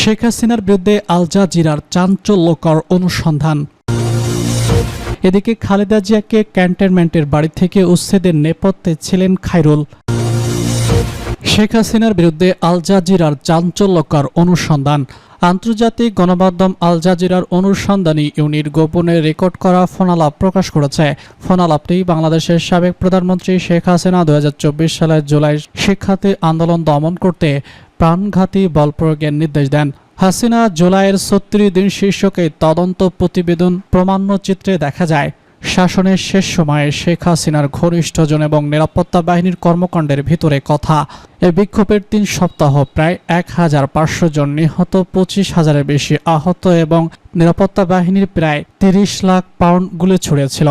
শেখ হাসিনার বিরুদ্ধে আল জাজিরার চাঞ্চল্যকর অনুসন্ধান। এদিকে খালেদা জিয়াকে ক্যান্টনমেন্টের বাড়ি থেকে উচ্ছেদের নেপথ্যে ছিলেন খাইরুল শেখ হাসিনার বিরুদ্ধে আল জাজিরার চাঞ্চল্যকর অনুসন্ধান। আন্তর্জাতিক গণমাধ্যম আল জাজিরার অনুসন্ধানী ইউনিট গোপনে রেকর্ড করা ফোনালাপ প্রকাশ করেছে। ফোনালাপটি বাংলাদেশের সাবেক প্রধানমন্ত্রী শেখ হাসিনা দুই হাজার চব্বিশ সালের জুলাই শিক্ষার্থী আন্দোলন দমন করতে প্রাণঘাতী বল প্রয়োগের নির্দেশ দেন। হাসিনা জুলাইয়ের ছত্রিশ দিন শীর্ষকে তদন্ত প্রতিবেদন প্রমাণ্যচিত্রে দেখা যায়, শাসনের শেষ সময়ে শেখ হাসিনার ঘনিষ্ঠজন এবং নিরাপত্তা বাহিনীর কর্মকাণ্ডের ভিতরে কথা। এই বিক্ষোভের তিন সপ্তাহ প্রায় এক হাজার পাঁচশো জন নিহত, পঁচিশ হাজারের বেশি আহত এবং নিরাপত্তা বাহিনীর প্রায় তিরিশ লাখ পাউন্ড গুলি ছুড়েছিল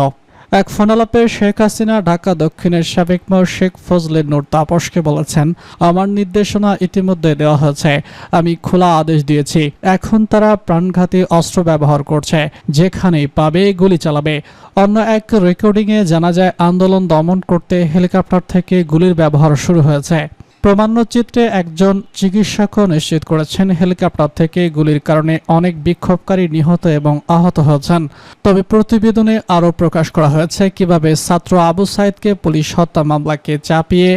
এক ফোনালাপে শেখ হাসিনা ঢাকা দক্ষিণের সাবেক মেয়র শেখ ফজলে নূর তাপসকে বলেছেন, আমার নির্দেশনা ইতিমধ্যে দেওয়া হয়েছে। আমি খোলা আদেশ দিয়েছি। এখন তারা প্রাণঘাতী অস্ত্র ব্যবহার করছে। যেখানেই পাবে গুলি চালাবে। অন্য এক রেকর্ডিংয়ে জানা যায়, আন্দোলন দমন করতে হেলিকপ্টার থেকে গুলির ব্যবহার শুরু হয়েছে। প্রমাণ্যচিত্রে একজন চিকিৎসকও নিশ্চিত করেছেন, হেলিকপ্টার থেকে গুলির কারণে অনেক বিক্ষোভকারী নিহত এবং আহত হয়েছেন। তবে প্রতিবেদনে আরও প্রকাশ করা হয়েছে কীভাবে ছাত্র আবু সাইদকে পুলিশ হত্যা মামলাকে চাপিয়ে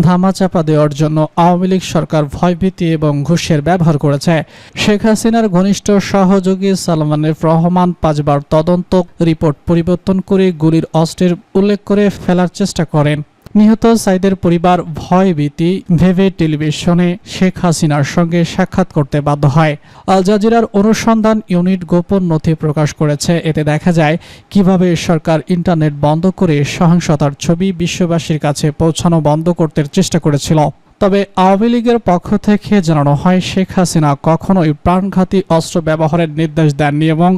ধামাচাপা দেওয়ার জন্য আওয়ামী লীগ সরকার ভয়ভীতি এবং ঘুষের ব্যবহার করেছে। শেখ হাসিনার ঘনিষ্ঠ সহযোগী সালমানের রহমান পাঁচবার তদন্ত রিপোর্ট পরিবর্তন করে গুলির অস্ত্রের উল্লেখ করে ফেলার চেষ্টা করেন। নিহত সাইদের পরিবার ভয় ভীতি ভেবে টেলিভিশনে শেখ হাসিনার সঙ্গে সাক্ষাৎ করতে বাধ্য হয়। আল জাজিরার অনুসন্ধান ইউনিট গোপন নথি প্রকাশ করেছে। এতে দেখা যায়, কীভাবে সরকার ইন্টারনেট বন্ধ করে সহিংসতার ছবি বিশ্ববাসীর কাছে পৌঁছানো বন্ধ করতে চেষ্টা করেছিল। তবে আওয়ামী লীগের পক্ষ থেকে জানানো হয়, শেখ হাসিনা কখনোই প্রাণঘাতী অস্ত্র ব্যবহারের নির্দেশ দেননি এবং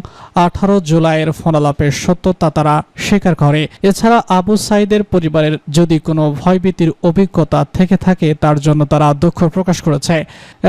আঠারো জুলাইয়ের ফোনালাপের সত্যতা তারা স্বীকার করে। এছাড়া আবু সাইদের পরিবারের যদি কোনো ভয়ভীতির অভিজ্ঞতা থেকে থাকে, তার জন্য তারা দুঃখ প্রকাশ করেছে।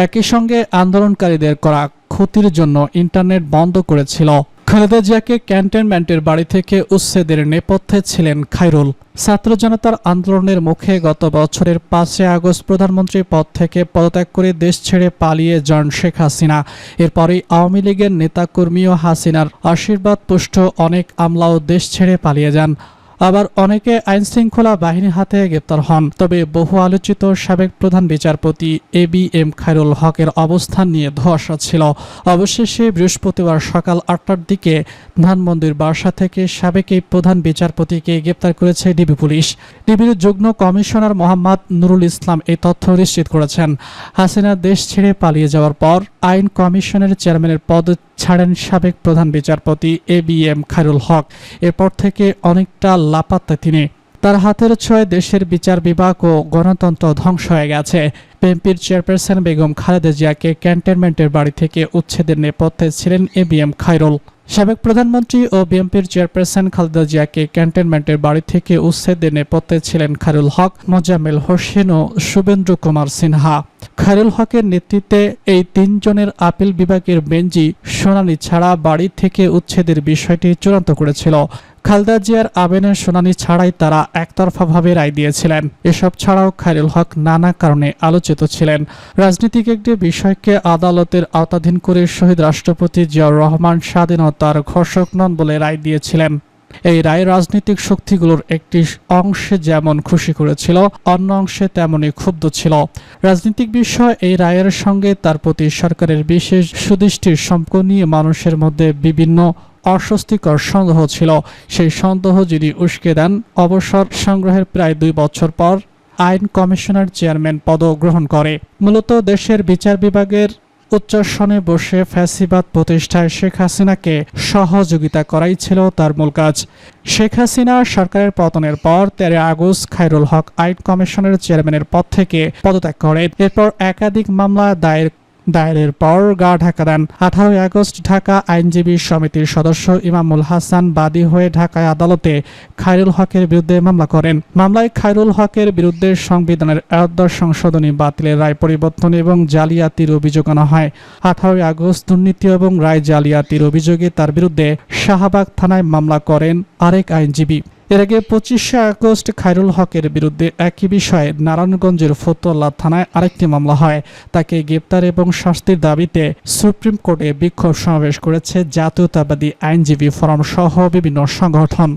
একই সঙ্গে আন্দোলনকারীদের করা ক্ষতির জন্য ইন্টারনেট বন্ধ করেছিল। খালেদা জিয়াকে ক্যান্টনমেন্টের বাড়ি থেকে উচ্ছেদের নেপথ্যে ছিলেন খাইরুল ছাত্র জনতার আন্দোলনের মুখে গত বছরের পাঁচে আগস্ট প্রধানমন্ত্রী পদ থেকে পদত্যাগ করে দেশ ছেড়ে পালিয়ে যান শেখ হাসিনা। এরপরই আওয়ামী লীগের নেতাকর্মী ও হাসিনার আশীর্বাদ পুষ্ট অনেক আমলাও দেশ ছেড়ে পালিয়ে যান। আবার অনেকে আইন শৃঙ্খলা বাহিনীর হাতে গ্রেপ্তার হন। তবে বহু আলোচিত সাবেক প্রধান বিচারপতি এ বি এম খায়রুল হকের অবস্থান নিয়ে ধোয়াশা ছিল। অবশেষে বৃহস্পতিবার সকাল আটটার দিকে ধানমন্দির বাসা থেকে সাবেক এই প্রধান বিচারপতিকে গ্রেপ্তার করেছে ডিবি পুলিশ। ডিবির যুগ্ম কমিশনার মোহাম্মদ নুরুল ইসলাম এই তথ্য নিশ্চিত করেছেন। হাসিনা দেশ ছেড়ে পালিয়ে যাওয়ার পর আইন কমিশনের চেয়ারম্যানের পদ ছাড়েন সাবেক প্রধান বিচারপতি A B M Khairul Haque. এরপর থেকে অনেকটা লাপাত্তা তিনি। তার হাতের ছয় দেশের বিচার বিভাগ ও গণতন্ত্র ধ্বংস হয়ে গেছে। বিএনপির চেয়ারপারসন বেগম খালেদা জিয়াকে ক্যান্টনমেন্টের বাড়ি থেকে উচ্ছেদের নেপথ্যে ছিলেন এ বি এম খায়রুল। সাবেক প্রধানমন্ত্রী ও বিএনপির চেয়ারপারসন খালেদা জিয়াকে ক্যান্টনমেন্টের বাড়ি থেকে উচ্ছেদের নেপথ্যে ছিলেন খারুল হক মোজামেল হোসেন ও শুভেন্দ্র কুমার সিনহা। খারুল হকের নেতৃত্বে এই তিনজনের আপিল বিভাগের বেঞ্জি শুনানি ছাড়া বাড়ি থেকে উচ্ছেদের বিষয়টি চূড়ান্ত করেছিল। খালদা জিয়ার আবেনের শুনানি ছাড়াই তারা একতরফাভাবে রায় দিয়েছিলেন। এসব ছাড়াও খায়রুল হক নানা কারণে আলোচিত ছিলেন। রাজনীতিক একটি বিষয়কে আদালতের আওতাধীন করে শহীদ রাষ্ট্রপতি জিয়াউর রহমান স্বাধীনতার ঘোষক নন বলে রায় দিয়েছিলেন। এই রায় রাজনৈতিক শক্তিগুলোর একটি অংশে যেমন খুশি করেছিল, অন্য অংশে তেমনই ক্ষুব্ধ ছিল। রাজনৈতিক বিষয় এই রায়ের সঙ্গে তার প্রতি সরকারের বিশেষ সুদৃষ্টির সম্পর্ক নিয়ে মানুষের মধ্যে বিভিন্ন অস্বস্তিকর সন্দেহ ছিল। সেই সন্দেহ যিনি উস্কে দেন, অবসর সংগ্রহের প্রায় দুই বছর পর আইন কমিশনার চেয়ারম্যান পদ গ্রহণ করে। মূলত দেশের বিচার বিভাগের উচ্চাসনে বসে ফ্যাসিবাদ প্রতিষ্ঠায় শেখ হাসিনাকে সহযোগিতা করাই ছিল তার মূল কাজ। শেখ হাসিনা সরকারের পতনের পর তেরো আগস্ট খায়রুল হক আইন কমিশনের চেয়ারম্যানের পদ থেকে পদত্যাগ করেন। এরপর একাধিক মামলা দায়ের দায়েরের পর গা ঢাকা দেন। আঠারোই আগস্ট ঢাকা আইনজীবী সমিতির সদস্য ইমামুল হাসান বাদী হয়ে ঢাকায় আদালতে খায়রুল হকের বিরুদ্ধে মামলা করেন। মামলায় খায়রুল হকের বিরুদ্ধে সংবিধানের একাদশ সংশোধনী বাতিলের রায় পরিবর্তন এবং জালিয়াতির অভিযোগ আনা হয়। আঠারোই আগস্ট দুর্নীতি এবং রায় জালিয়াতির অভিযোগে তার বিরুদ্ধে শাহবাগ থানায় মামলা করেন আরেক আইনজীবী। এর আগে পঁচিশে আগস্ট খাইরুল হকের বিরুদ্ধে একই বিষয়ে নারায়ণগঞ্জের ফতুল্লা থানায় আরেকটি মামলা হয়। তাকে গ্রেপ্তার এবং শাস্তির দাবিতে সুপ্রিম কোর্টে বিক্ষোভ সমাবেশ করেছে জাতীয়তাবাদী আইনজীবী ফোরাম সহ বিভিন্ন সংগঠন।